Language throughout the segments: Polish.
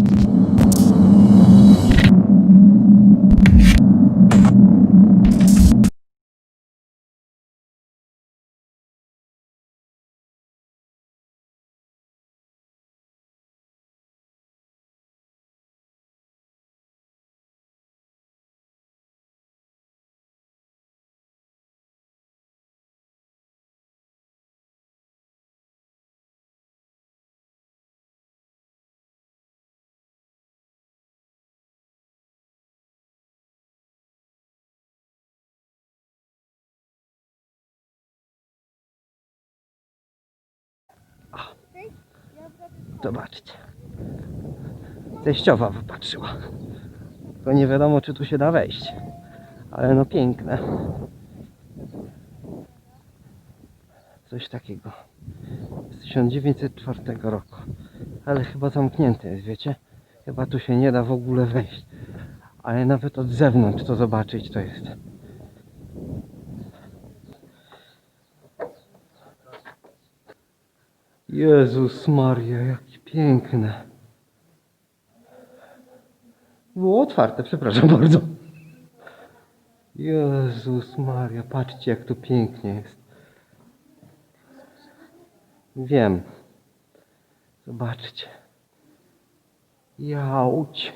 あ! Zobaczcie. Teściowa wypatrzyła. Tylko nie wiadomo, czy tu się da wejść. Ale no piękne. Coś takiego. Z 1904 roku. Ale chyba zamknięte jest, wiecie? Chyba tu się nie da w ogóle wejść. Ale nawet od zewnątrz to zobaczyć to jest. Jezus Maria, jakie piękne. Było otwarte, przepraszam bardzo. Jezus Maria, patrzcie jak tu pięknie jest. Wiem. Zobaczcie. Jauć.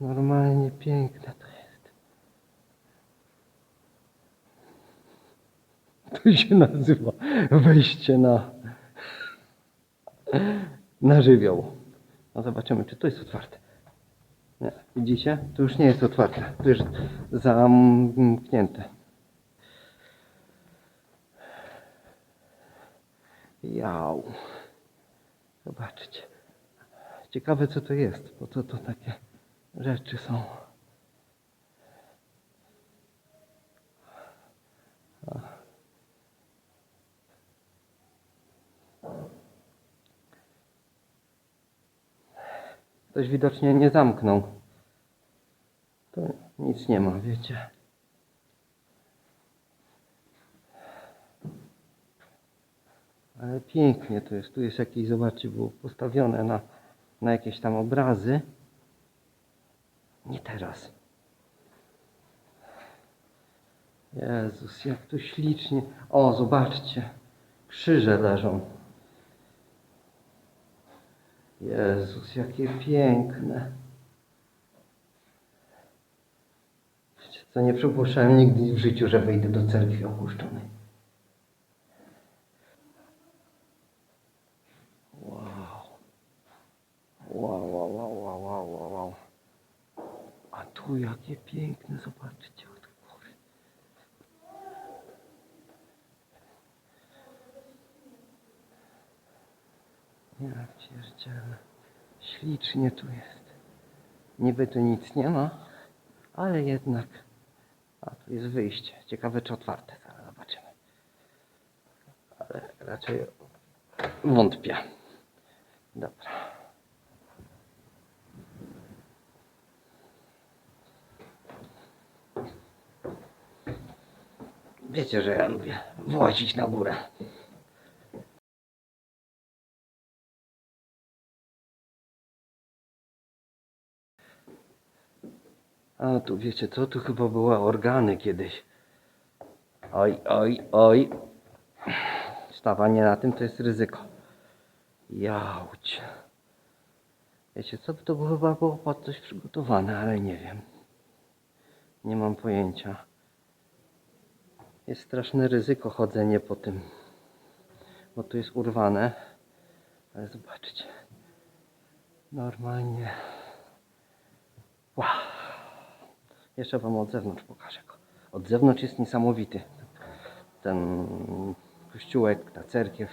Normalnie piękne to jest. To się nazywa wejście na, na żywioł. No zobaczymy, czy to jest otwarte. Nie, widzicie? To już nie jest otwarte. To już zamknięte. Jał. Zobaczcie. Ciekawe co to jest, bo to, to takie rzeczy są. Ktoś widocznie nie zamknął. To nic nie ma, wiecie. Ale pięknie to jest. Tu jest jakieś, zobaczcie, było postawione na, na jakieś tam obrazy. Nie teraz. Jezus, jak tu ślicznie. O, zobaczcie. Krzyże leżą. Jezus, jakie piękne. Co, nie przypuszczałem nigdy w życiu, że wejdę do cerkwi opuszczonej. Wow, wow, wow, wow, wow, wow, wow. A tu jakie piękne, zobaczcie od góry. Ja Ślicznie tu jest. Niby tu nic nie ma, ale jednak. A tu jest wyjście. Ciekawe czy otwarte. Zaraz zobaczymy. Ale raczej wątpię. Dobra. Wiecie, że ja lubię włazić na górę. Tu wiecie co? Tu chyba były organy kiedyś. Oj, oj, oj. Stawanie na tym to jest ryzyko. Jauć. Wiecie co? To chyba było pod coś przygotowane, ale nie wiem. Nie mam pojęcia. Jest straszne ryzyko chodzenie po tym. Bo tu jest urwane. Ale zobaczcie. Normalnie. Wow. Jeszcze Wam od zewnątrz pokażę go. Od zewnątrz jest niesamowity. Ten kościółek, ta cerkiew.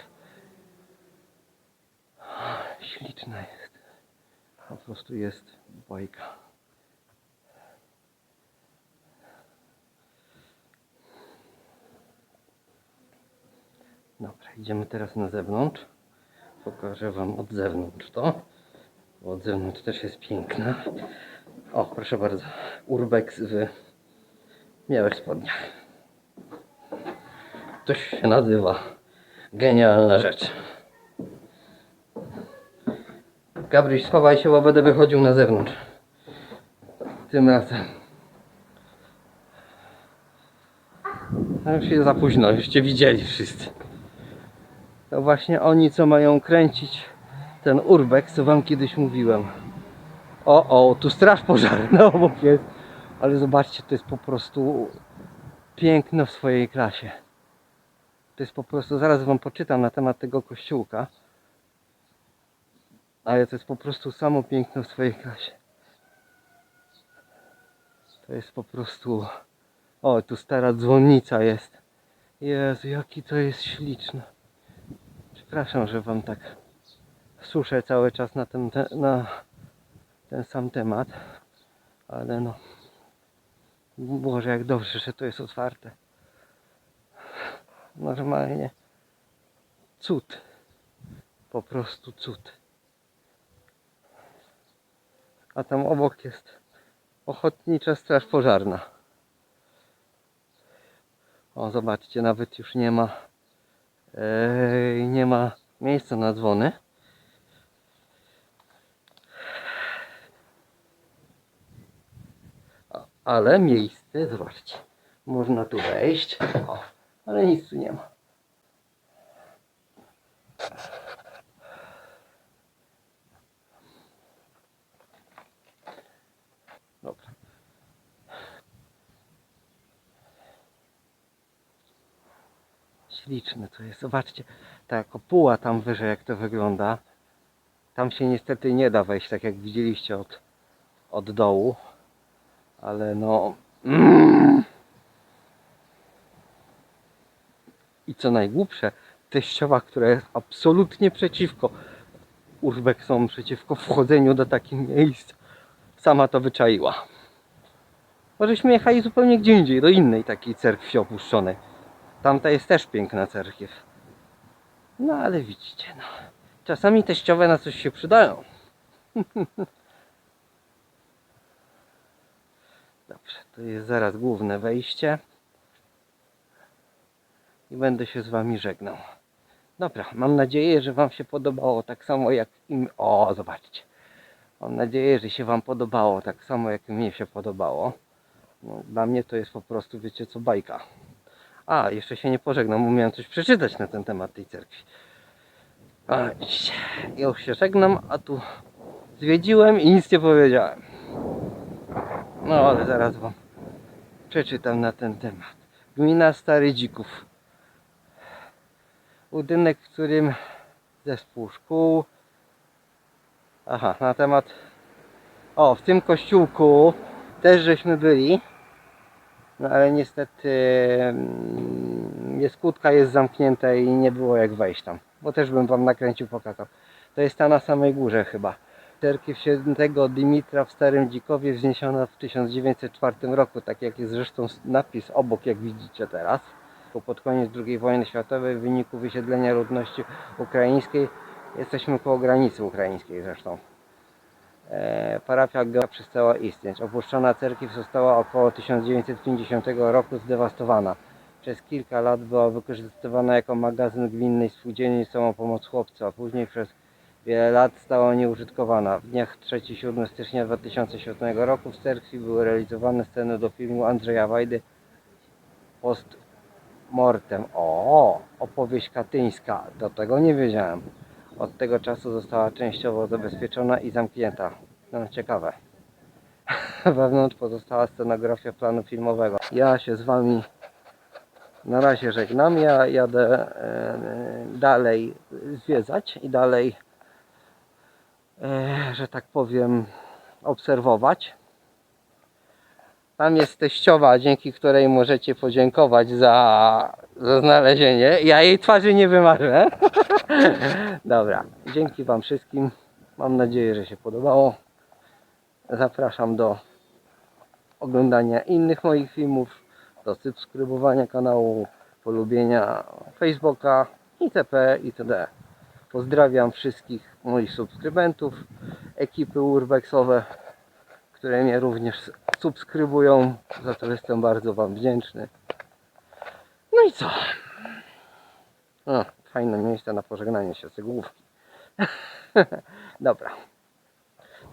Śliczna jest. Po prostu jest bajka. Dobra, idziemy teraz na zewnątrz. Pokażę Wam od zewnątrz to. Od zewnątrz też jest piękna. O, proszę bardzo. Urbex w białych spodniach. To się nazywa genialna rzecz. Gabryś, schowaj się, bo będę wychodził na zewnątrz. Tym razem. Już jest za późno, już cię widzieli wszyscy. To właśnie oni, co mają kręcić ten urbex, co wam kiedyś mówiłem. O, o, tu straż pożarna obok jest. Ale zobaczcie, to jest po prostu piękno w swojej klasie. To jest po prostu, zaraz wam poczytam na temat tego kościółka. Ale to jest po prostu samo piękno w swojej klasie. To jest po prostu... O, tu stara dzwonnica jest. Jezu, jaki to jest śliczne. Przepraszam, że wam tak suszę cały czas na te, na ten sam temat. Ale no... Boże, jak dobrze, że to jest otwarte. Normalnie. Cud. Po prostu cud. A tam obok jest ochotnicza straż pożarna. O, zobaczcie, nawet już nie ma Ej, nie ma miejsca na dzwony. Ale miejsce, zobaczcie. Można tu wejść. O, ale nic tu nie ma. Dobra. Śliczne to jest. Zobaczcie, ta kopuła tam wyżej, jak to wygląda. Tam się niestety nie da wejść, tak jak widzieliście od, od dołu. Ale no... Mm. I co najgłupsze, teściowa, która jest absolutnie przeciwko urbexom, przeciwko wchodzeniu do takich miejsc, sama to wyczaiła. Możeśmy jechali zupełnie gdzie indziej, do innej takiej cerkwi opuszczonej. Tamta jest też piękna cerkiew. No ale widzicie, no. Czasami teściowe na coś się przydają. Dobrze, to jest zaraz główne wejście. I będę się z wami żegnał. Dobra, mam nadzieję, że wam się podobało tak samo jak im. O, zobaczcie. Mam nadzieję, że się wam podobało tak samo jak mnie się podobało. No, dla mnie to jest po prostu, wiecie co, bajka. A, jeszcze się nie pożegnam, bo miałem coś przeczytać na ten temat tej cerkwi. A, już się żegnam, a tu zwiedziłem i nic nie powiedziałem. No, ale zaraz wam przeczytam na ten temat. Gmina Stary Dzików. Budynek, w którym zespół szkół. Aha, na temat. O, w tym kościółku też żeśmy byli. No ale niestety mm, jest kłódka jest zamknięta i nie było jak wejść tam. Bo też bym wam nakręcił, pokazał. To jest ta na samej górze chyba. Cerkiew świętego Dymitra w Starym Dzikowie wzniesiona w 1904 roku, tak jak jest zresztą napis obok, jak widzicie teraz. Pod koniec II wojny światowej w wyniku wysiedlenia ludności ukraińskiej jesteśmy koło granicy ukraińskiej zresztą. E, parafia Gea przestała istnieć. Opuszczona cerkiew została około 1950 roku zdewastowana. Przez kilka lat była wykorzystywana jako magazyn gminnej spółdzielni Samopomoc Chłopca, a później przez wiele lat stała nieużytkowana. W dniach 3-7 stycznia 2007 roku w cerkwi były realizowane sceny do filmu Andrzeja Wajdy Post Mortem. O, opowieść katyńska. Do tego nie wiedziałem. Od tego czasu została częściowo zabezpieczona i zamknięta. No ciekawe. Wewnątrz pozostała scenografia planu filmowego. Ja się z Wami na razie żegnam. Ja jadę e, dalej zwiedzać i dalej, e, że tak powiem, obserwować. Tam jest teściowa, dzięki której możecie podziękować za, za znalezienie. Ja jej twarzy nie wymarzę. Dobra, dzięki Wam wszystkim. Mam nadzieję, że się podobało. Zapraszam do oglądania innych moich filmów, do subskrybowania kanału, polubienia Facebooka itp. itd. Pozdrawiam wszystkich moich subskrybentów, ekipy urbexowe, które mnie również subskrybują. Za to jestem bardzo Wam wdzięczny. No i co? O, fajne miejsce na pożegnanie się, cegłówki. Dobra,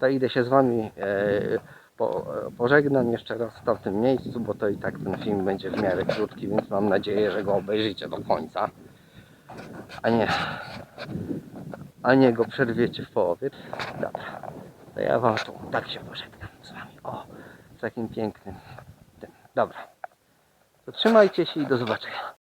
to idę się z Wami e, po, pożegnam jeszcze raz w tamtym miejscu, bo to i tak ten film będzie w miarę krótki, więc mam nadzieję, że go obejrzycie do końca, a nie, a nie go przerwiecie w połowie. Dobra, to ja Wam tu tak się pożegnam z Wami. O, z takim pięknym tym. Dobra, to trzymajcie się i do zobaczenia.